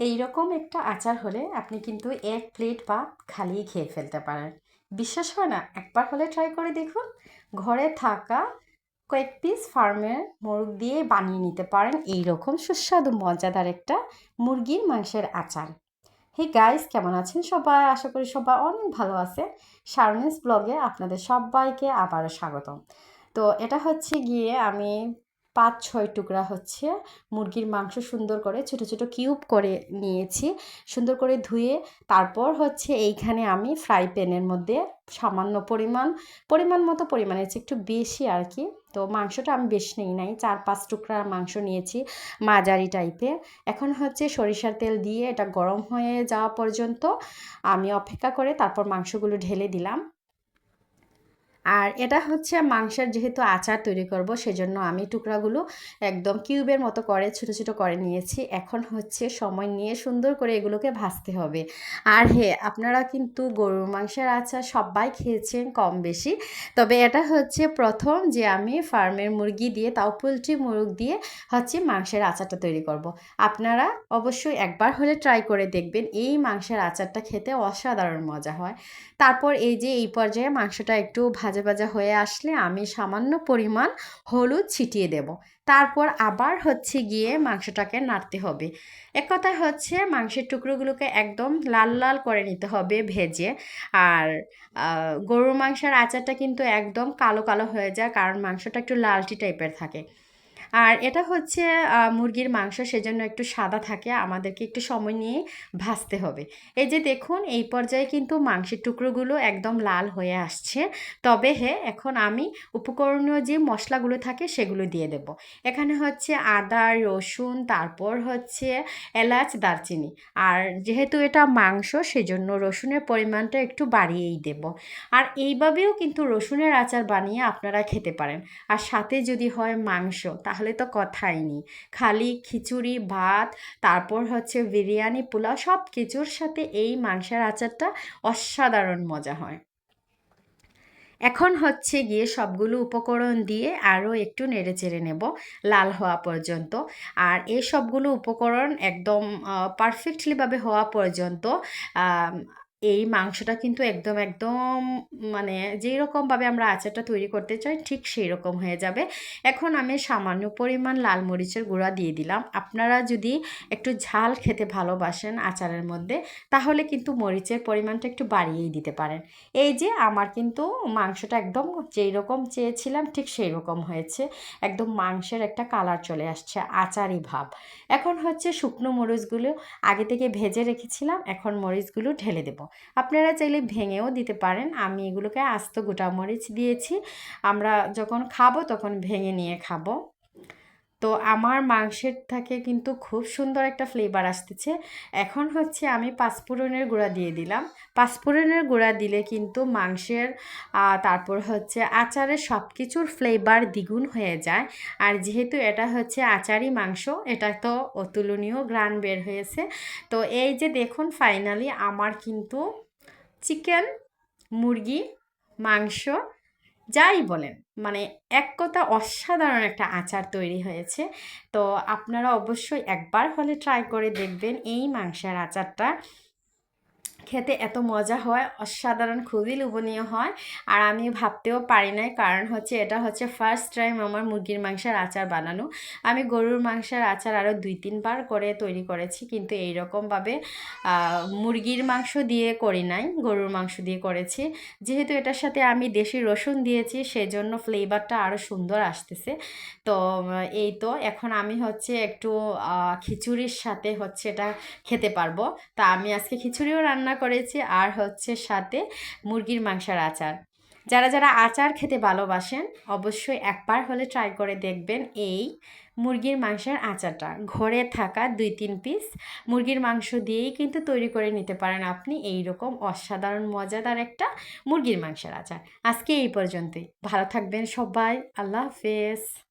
এইরকম একটা আচার হলে আপনি কিন্তু এক প্লেট ভাত খালি খেয়ে ফেলতে পারেন। বিশ্বাস হয় না? একবার হলে ট্রাই করে দেখুন। ঘরে থাকা কয়েক পিস ফার্মের মোরগ দিয়ে বানিয়ে নিতে পারেন। এই রকম সুস্বাদু, মজাদার একটা মুরগির মাংসের আচার। হে গাইস কেমন আছেন সবাই? আশা করি সবাই অনেক ভালো আছে শারনেস ব্লগে আপনাদের সবাইকে আবারও স্বাগতম। তো এটা হচ্ছে গিয়ে আমি পাঁচ ছয় টুকরা হচ্ছে মুরগির মাংস সুন্দর করে ছোট ছোট কিউব করে নিয়েছি। সুন্দর করে ধুয়ে তারপর হচ্ছে এইখানে আমি ফ্রাই প্যানের মধ্যে সামান্য পরিমাণ পরিমাণ মতো পরিমাণের চেয়ে একটু বেশি আর কি তো মাংসটা আমি বেশি নেই, নাই চার পাঁচ টুকরা মাংস নিয়েছি মাঝারি টাইপের এখন হচ্ছে সরিষার তেল দিয়ে এটা গরম হয়ে যাওয়া পর্যন্ত আমি অপেক্ষা করে তারপর মাংসগুলো ঢেলে দিলাম। আর এটা হচ্ছে মাংসের যেহেতু আচার তৈরি করব, সেজন্য আমি টুকরাগুলো একদম কিউবের মতো করে ছোট ছোট করে নিয়েছি। এখন হচ্ছে সময় নিয়ে সুন্দর করে এগুলোকে ভাজতে হবে। আর হে, আপনারা কিন্তু গরুর মাংসের আচার সবাই খেয়েছেন কম বেশি। তবে এটা হচ্ছে প্রথম যে আমি ফার্মের মুরগি দিয়ে, তাও পোলট্রি মুরগ দিয়ে হচ্ছে মাংসের আচারটা তৈরি করব। আপনারা অবশ্যই একবার হলে ট্রাই করে দেখবেন, এই মাংসের আচারটা খেতে অসাধারণ মজা হয়। তারপর এই যে এই পর্যায়ে মাংসটা একটু ভাজা ভাজা ভাজা হয়ে আসলে আমি সামান্য পরিমাণ হলুদ ছিটিয়ে দেব। তারপর আবার হচ্ছে গিয়ে মাংসটাকে নাড়তে হবে। এক কথায় হচ্ছে মাংসের টুকরোগুলোকে একদম লাল লাল করে নিতে হবে ভেজে। আর গরুর মাংসের আচারটা কিন্তু একদম কালো কালো হয়ে যায়, কারণ মাংসটা একটু লালটি টাইপের থাকে। আর এটা হচ্ছে মুরগির মাংস সেজন্য একটু সাদা থাকে, আমাদেরকে একটু সময় নিয়ে ভাজতে হবে। এই যে দেখুন, এই পর্যায়ে কিন্তু মাংসের টুকরোগুলো একদম লাল হয়ে আসছে। তবে হ্যাঁ এখন আমি উপকরণীয় যে মশলাগুলো থাকে সেগুলো দিয়ে দেব। এখানে হচ্ছে আদা, রসুন, তারপর হচ্ছে এলাচ, দারচিনি। আর যেহেতু এটা মাংস, সেজন্য রসুনের পরিমাণটা একটু বাড়িয়েই দেব। আর এইভাবেও কিন্তু রসুনের আচার বানিয়ে আপনারা খেতে পারেন। আর সাথে যদি হয় মাংস, তাহলে তাহলে তো কথাই নেই। খালি খিচুড়ি, ভাত, তারপর হচ্ছে বিরিয়ানি, পোলাও সব কিছুর সাথে এই মাংসের আচারটা অসাধারণ মজা হয়। এখন হচ্ছে গিয়ে সবগুলো উপকরণ দিয়ে আরও একটু নেড়ে চেড়ে নেব লাল হওয়া পর্যন্ত। আর এই সবগুলো উপকরণ একদম পারফেক্টলিভাবে হওয়া পর্যন্ত এই মাংসটা কিন্তু একদম একদম মানে যেই রকমভাবে আমরা আচারটা তৈরি করতে চাই, ঠিক সেই রকম হয়ে যাবে। এখন আমি সামান্য পরিমাণ লাল মরিচের গুঁড়া দিয়ে দিলাম। আপনারা যদি একটু ঝাল খেতে ভালোবাসেন আচারের মধ্যে, তাহলে কিন্তু মরিচের পরিমাণটা একটু বাড়িয়েই দিতে পারেন। এই যে আমার কিন্তু মাংসটা একদম যেই রকম চেয়েছিলাম, ঠিক সেই রকম হয়েছে। একদম মাংসের একটা কালার চলে আসছে আচারই ভাব। এখন হচ্ছে শুকনো মরিচগুলো আগে থেকে ভেজে রেখেছিলাম, এখন মরিচগুলো ঢেলে দেবো। আপনারা চাইলে ভেঙেও দিতে পারেন। আমি এগুলোকে আস্ত গোটা মরিচ দিয়েছি। আমরা যখন খাব তখন ভেঙে নিয়ে খাব। তো আমার মাংসের থেকে কিন্তু খুব সুন্দর একটা ফ্লেভার আসতেছে। এখন হচ্ছে আমি পাঁচফোড়নের গুঁড়া দিয়ে দিলাম। পাঁচফোড়নের গুঁড়া দিলে কিন্তু মাংসের তারপর হচ্ছে আচারের সব কিছুর ফ্লেভার দ্বিগুণ হয়ে যায়। আর যেহেতু এটা হচ্ছে আচারই মাংস, এটা তো অতুলনীয় গ্রান বের হয়েছে। তো এই যে দেখুন ফাইনালি আমার কিন্তু চিকেন মুরগি, মাংস যাই বলেন মানে এক কথা অসাধারণ একটা আচার তৈরি হয়েছে। তো আপনারা অবশ্যই একবার হলে ট্রাই করে দেখবেন এই মাংসের আচারটা। খেতে এত মজা হয়, অসাধারণ, খুবই লোভনীয় হয়। আর আমি ভাবতেও পারি নাই, কারণ হচ্ছে এটা হচ্ছে ফার্স্ট টাইম আমার মুরগির মাংসের আচার বানানো। আমি গরুর মাংসের আচার আরও দুই তিনবার করে তৈরি করেছি, কিন্তু এইরকমভাবে মুরগির মাংস দিয়ে করি নাই, গরুর মাংস দিয়ে করেছি। যেহেতু এটার সাথে আমি দেশি রসুন দিয়েছি, সেজন্য ফ্লেভারটা আরও সুন্দর আসতেছে। তো, এই তো, এখন আমি হচ্ছে একটু খিচুড়ির সাথে হচ্ছে এটা খেতে পারব। তা আমি আজকে খিচুড়িও রান্না করেছি আর হচ্ছে সাথে মুরগির মাংসের আচার। যারা যারা আচার খেতে ভালোবাসেন, অবশ্যই একবার হলে ট্রাই করে দেখবেন এই মুরগির মাংসের আচারটা। ঘরে থাকা দুই, তিন পিস মুরগির মাংস দিয়েই কিন্তু তৈরি করে নিতে পারেন আপনি এই রকম অসাধারণ, মজাদার একটা মুরগির মাংসের আচার। আজকে এই পর্যন্তই। ভালো থাকবেন সবাই। আল্লাহ হাফেজ।